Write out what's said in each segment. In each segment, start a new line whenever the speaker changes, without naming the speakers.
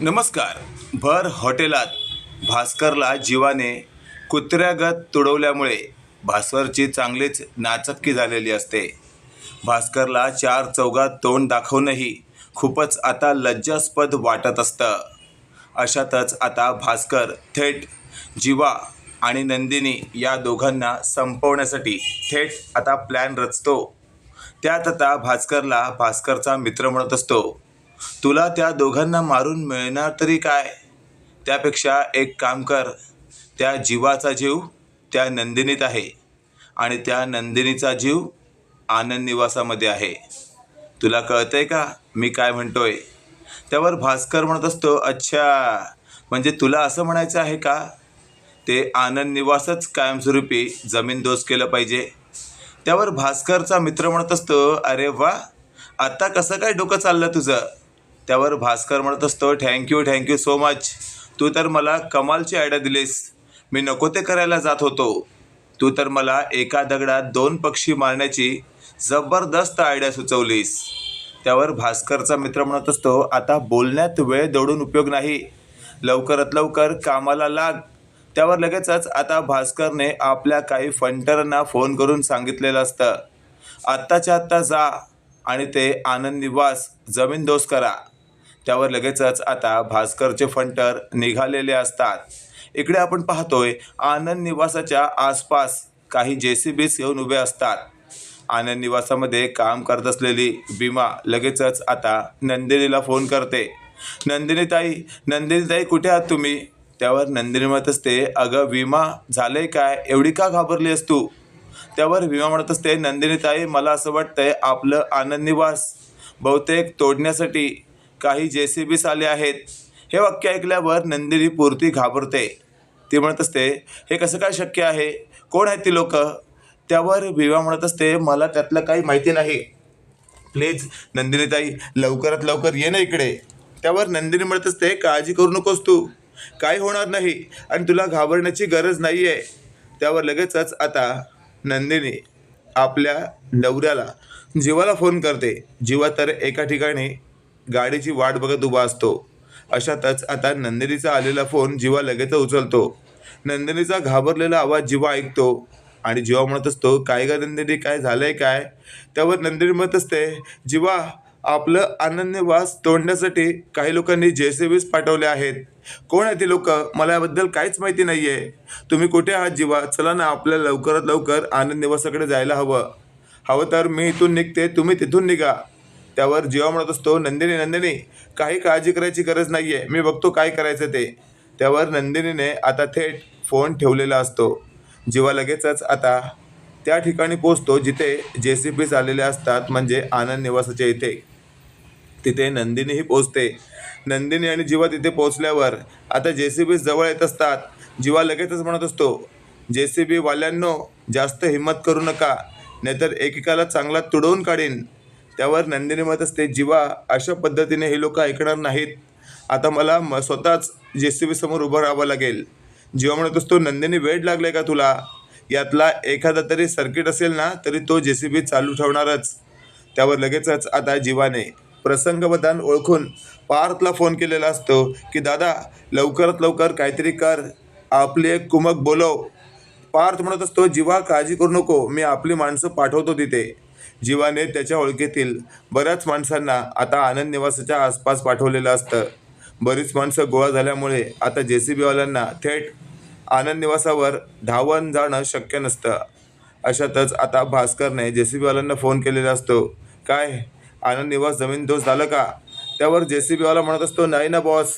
नमस्कार. भर हॉटेलात भास्करला जीवाने कुत्र्यागत तुडवल्यामुळे भास्करची चांगलीच नाचक्की झालेली असते. भास्करला चार चौघात तोंड दाखवूनही खूपच आता लज्जास्पद वाटत असतं. अशातच आता भास्कर थेट जीवा आणि नंदिनी या दोघांना संपवण्यासाठी थेट आता प्लॅन रचतो. त्यात आता भास्करला भास्करचा मित्र म्हणत असतो. तुला त्या दोघांना मारून मिळणार तरी काय? त्यापेक्षा एक काम कर. त्या जीवाचा जीव त्या नंदिनीत आहे आणि त्या नंदिनीचा जीव आनंद निवासामध्ये आहे. तुला कळतंय का मी काय म्हणतोय? त्यावर भास्कर म्हणत असतो अच्छा म्हणजे तुला असं म्हणायचं आहे का? ते आनंद निवासच कायमस्वरूपी जमीनदोस केलं पाहिजे. त्यावर भास्करचा मित्र म्हणत असतो अरे वा आता कसं काय डोकं चाललं तुझं? त्यावर भास्कर म्हणत असतो thank you thank you so much तू तर मला कमालची आयडिया दिलीस. मी नको ते करायला जात होतो. तू तर मला एका दगडात दोन पक्षी मारण्याची जबरदस्त आयडिया सुचवलीस. त्यावर भास्करचा मित्र म्हणत असतो आता बोलण्यात वेळ दौडून उपयोग नाही. लवकरात लवकर कामाला लाग. त्यावर लगेचच आता भास्करने आपल्या काही फंटरांना फोन करून सांगितलेलं असतं आत्ताच्या आत्ता जा आणि ते आनंद निवास जमीनदोस करा. त्यावर लगेचच आता भास्करचे फंटर निघालेले असतात. इकडे आपण पाहतोय आनंद निवासाच्या आसपास काही जे सी बीस येऊन उभे असतात. आनंद निवासामध्ये काम करत असलेली भीमा लगेचच आता नंदिनीला फोन करते. नंदिनी ताई नंदिनी ताई कुठे आहात तुम्ही? त्यावर नंदिनी म्हणत असते अगं विमा झालंय काय? एवढी का घाबरली आहेस तू? त्यावर विमा म्हणत असते नंदिनी ताई मला असं वाटतंय आपलं आनंद निवास बहुतेक तोडण्यासाठी काही जे सी बीस आले आहेत हे वाक्य ऐकल्यावर नंदिनी पुरती घाबरते. ती म्हणत असते हे कसं काय शक्य आहे? कोण आहेत ती लोक? त्यावर विवा म्हणत असते मला त्यातलं काही माहिती नाही. प्लीज नंदिनीताई लवकरात लवकर ये ना इकडे. त्यावर नंदिनी म्हणत असते काळजी करू नकोस तू. काय होणार नाही आणि तुला घाबरण्याची गरज नाही आहे त्यावर लगेचच आता नंदिनी आपल्या नवऱ्याला जीवाला फोन करते. जीवा तर एका ठिकाणी गाडीची वाट बघत उभा असतो. अशातच आता नंदिनीचा आलेला फोन जीवा लगेच उचलतो. नंदिनीचा घाबरलेला आवाज जीवा ऐकतो आणि जीवा म्हणत असतो काय ग नंदिनी काय झालंय काय? त्यावर नंदिनी म्हणत असते जीवा आपलं आनंद निवास तोडण्यासाठी काही लोकांनी जे सी बीस पाठवले आहेत. कोण आहे ती लोक? मला याबद्दल काहीच माहिती नाही आहे तुम्ही कुठे आहात जीवा? चला ना आपल्याला लवकरात लवकर आनंद निवासाकडे जायला हवं. हवं तर मी इथून निघते तुम्ही तिथून निघा. त्यावर जीवा म्हणत असतो नंदिनी नंदिनी काही काळजी करायची गरज नाही आहे मी बघतो काय करायचं ते. त्यावर नंदिनीने आता थेट फोन ठेवलेला असतो. जीवा लगेचच आता त्या ठिकाणी पोचतो जिथे जे सी बीस आलेले असतात म्हणजे आनंद निवासाच्या इथे. तिथे नंदिनीही पोचते नंदिनी आणि जीवा तिथे पोचल्यावर आता जे सी बी जवळ येत असतात. जीवा लगेचच म्हणत असतो जे सी बी वाल्यांनो जास्त हिंमत करू नका नाहीतर एकेकाला चांगला तुडवून काढीन. त्यावर नंदिनी मत असते जीवा अशा पद्धतीने हे लोक ऐकणार नाहीत. आता मला म स्वतःच जे सी बी समोर उभं राहावं लागेल. जीवा म्हणत असतो नंदिनी वेळ लागलाय का तुला? यातला एखादा तरी सर्किट असेल ना तरी तो जे सी बी चालू ठेवणारच. त्यावर लगेचच आता जीवाने प्रसंगवधान ओळखून पार्थला फोन केलेला असतो की दादा लवकरात लवकर काहीतरी कर. आपली एक कुमक बोलव. पार्थ म्हणत असतो जीवा काळजी करू नको. मी आपली माणसं पाठवतो तिथे. जीवाने त्याच्या ओळखीतील बऱ्याच माणसांना आता आनंद निवासाच्या आसपास पाठवलेलं असतं. बरीच माणसं गोळा झाल्यामुळे आता जे सी बीवाल्यांना थेट आनंद निवासावर धावून जाणं शक्य नसतं. अशातच आता भास्करने जे सी बीवाल्यांना फोन केलेला असतो. काय? आनंद निवास जमीन दोष झालं का? त्यावर जे सी बीवाला म्हणत असतो नाही ना बॉस.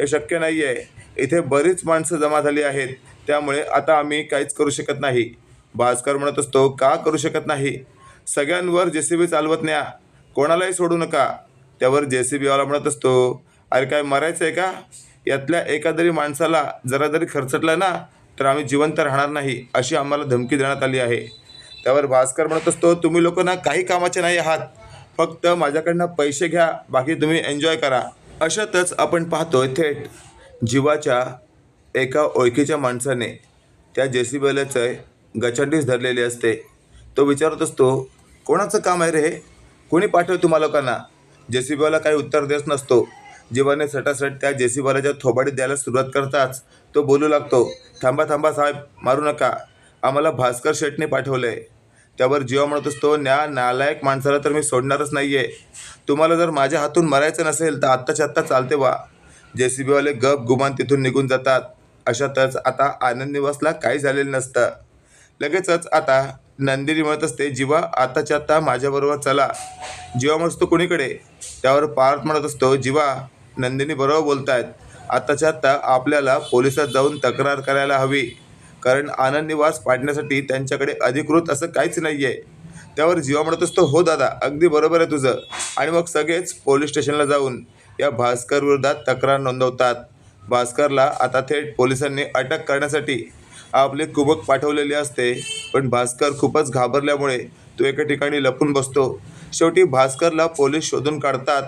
हे शक्य नाही आहे इथे बरीच माणसं जमा झाली आहेत. त्यामुळे आता आम्ही काहीच करू शकत नाही. भास्कर म्हणत असतो का करू शकत नाही? सगळ्यांवर जे सी बी चालवत न्या. कोणालाही सोडू नका. त्यावर जे सी बीवाला म्हणत असतो अरे काय मरायचं आहे का? यातल्या एका जरी माणसाला जरा जरी खर्चटला ना तर आम्ही जिवंत राहणार नाही अशी आम्हाला धमकी देण्यात आली आहे. त्यावर भास्कर म्हणत असतो तुम्ही लोक ना काही कामाचे नाही आहात. फक्त माझ्याकडनं पैसे घ्या बाकी तुम्ही एन्जॉय करा. अशातच आपण पाहतोय थेट जीवाच्या एका ओळखीच्या माणसाने त्या जे सी बीवाल्याचं गचंडीस धरलेली असते. तो विचारत असतो कोणाचं काम आहे रे हे? कोणी पाठव तुम्हा लोकांना? जे सी बीवाला काही उत्तर देत नसतो. जीवाने सटासट त्या जेसीबालाच्या थोबाडीत द्यायला सुरुवात करताच तो बोलू लागतो थांबा थांबा साहेब मारू नका. आम्हाला भास्कर शेटने पाठवलं आहे त्यावर जीवा म्हणत असतो न्या नालायक माणसाला तर मी सोडणारच नाही आहे तुम्हाला जर माझ्या हातून मरायचं नसेल तर आत्ताच्या आत्ता चालते वा. जे सी बीवाले गप गुमान तिथून निघून जातात. अशातच आता आनंद निवासला काही झालेलं नसतं. लगेचच आता नंदिनी म्हणत असते जीवा आताच्या आत्ता माझ्याबरोबर चला. जीवा म्हणत असतो कुणीकडे? त्यावर पार्थ म्हणत असतो जीवा नंदिनी बरोबर बोलतायत. आत्ताच्या आत्ता आपल्याला पोलिसात जाऊन तक्रार करायला हवी. कारण आनंद निवास पाडण्यासाठी त्यांच्याकडे अधिकृत असं काहीच नाही आहे त्यावर जीवा म्हणत असतो हो दादा अगदी बरोबर आहे तुझं. आणि मग सगळेच पोलीस स्टेशनला जाऊन या भास्कर विरोधात तक्रार नोंदवतात. भास्करला आता थेट पोलिसांनी अटक करण्यासाठी आपले कुबक पाठवलेली असते पण भास्कर खूपच घाबरल्यामुळे तो एका ठिकाणी लपून बसतो. शेवटी भास्करला पोलीस शोधून काढतात.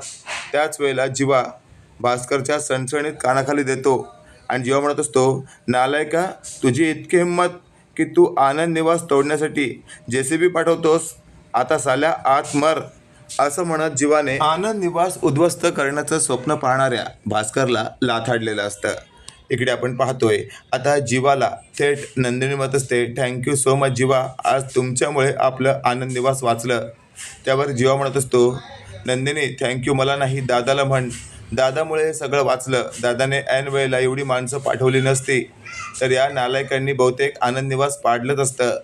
त्याच वेळेला जीवा भास्करच्या सणसणीत कानाखाली देतो आणि जीवा म्हणत असतो नालायका तुझी इतकी हिंमत की तू आनंद निवास तोडण्यासाठी जे सी बी पाठवतोस आता साल्या आत मर असं म्हणत जीवाने आनंद निवास उद्ध्वस्त करण्याचं स्वप्न पाहणाऱ्या भास्करला लाथाडलेलं असतं. इकडे आपण पाहतोय. आता जीवाला थेट नंदिनी मत असते थँक्यू सो मच जीवा. आज तुमच्यामुळे आपलं आनंद निवास वाचलं. त्यावर जीवा म्हणत असतो नंदिनी थँक्यू मला नाही दादाला म्हण. दादामुळे सगळं वाचलं. दादाने ऐन वेळेला एवढी माणसं पाठवली नसती. तर या नालायकांनी बहुतेक आनंद निवास पाडलंच असतं.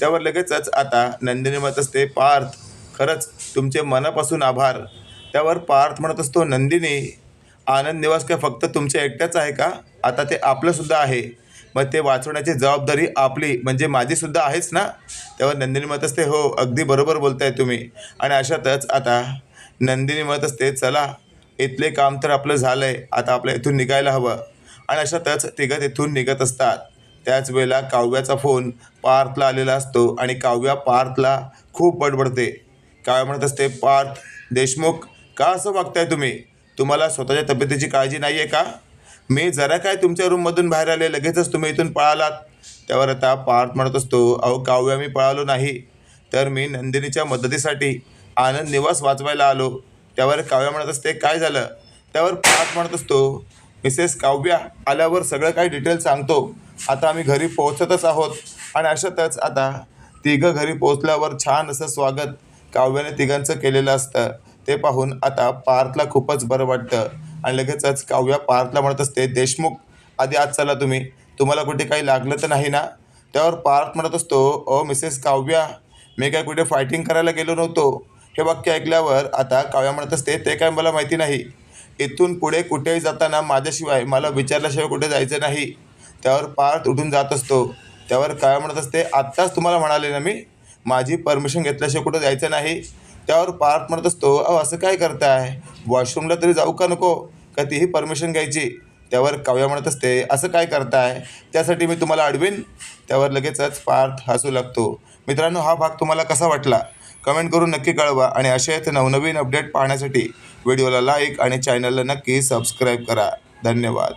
त्यावर लगेचच आता नंदिनी म्हणत असते पार्थ खरंच तुमचे मनापासून आभार. त्यावर पार्थ म्हणत असतो नंदिनी आनंद निवास काय फक्त तुमच्या एकट्याच आहे का? आता ते आपलंसुद्धा आहे. मग ते वाचवण्याची जबाबदारी आपली म्हणजे माझीसुद्धा आहेच ना? त्यावर नंदिनी म्हणत असते हो अगदी बरोबर बोलताय तुम्ही. आणि अशातच आता नंदिनी म्हणत असते चला इथले काम तर आपलं झालं आहे आता आपल्या इथून निघायला हवं. आणि अशातच तिघं तिथून निघत असतात. त्याच वेळेला काव्याचा फोन पार्थला आलेला असतो आणि काव्या पार्थला खूप बडबडते. काव्या म्हणत असते पार्थ देशमुख का असं वागताय तुम्ही? तुम्हाला स्वतःच्या तब्येतीची काळजी नाही आहे का? मी जरा काय तुमच्या रूममधून बाहेर आले लगेचच तुम्ही इथून पळालात. त्यावर आता पार्थ म्हणत असतो अहो काव्या मी पळालो नाही. तर मी नंदिनीच्या मदतीसाठी आनंद निवास वाचवायला आलो. त्यावर काव्या म्हणत असते काय झालं? त्यावर पार्थ म्हणत असतो मिसेस काव्या आल्यावर सगळं काही डिटेल सांगतो. आता आम्ही घरी पोहोचतच आहोत. आणि अशातच आता तिघं घरी पोहोचल्यावर छान असं स्वागत काव्याने तिघांचं केलेलं असतं. ते पाहून आता पार्थला खूपच बरं वाटतं. आणि लगेचच काव्या पार्थला म्हणत असते देशमुख आधी आज चला तुम्ही. तुम्हाला कुठे काही लागलं तर नाही ना? त्यावर पार्थ म्हणत असतो ओ मिसेस काव्या मी काय कुठे फायटिंग करायला गेलो नव्हतो. हे वाक्य ऐकल्यावर आता काव्या म्हणत असते ते काय मला माहिती नाही. इथून पुढे कुठेही जाताना माझ्याशिवाय मला विचारल्याशिवाय कुठे जायचं नाही. त्यावर पार्थ उठून जात असतो. त्यावर काव्या म्हणत असते आत्ताच तुम्हाला म्हणाले ना मी माझी परमिशन घेतल्याशिवाय कुठं जायचं नाही. त्यावर पार्थ म्हणत असतो अहो असं काय करताय? वॉशरूमला तरी जाऊ का नको? का तीही परमिशन घ्यायची त्यावर काव्या म्हणत असते असं काय करताय? त्यासाठी मी तुम्हाला अडवीन. त्यावर लगेचच पार्थ हसू लागतो. मित्रांनो हा भाग तुम्हाला कसा वाटला? कमेंट करून नक्की कळवा आणि असेच नवनवीन अपडेट पाहण्यासाठी व्हिडिओला लाईक आणि चॅनलला नक्की सबस्क्राईब करा. धन्यवाद.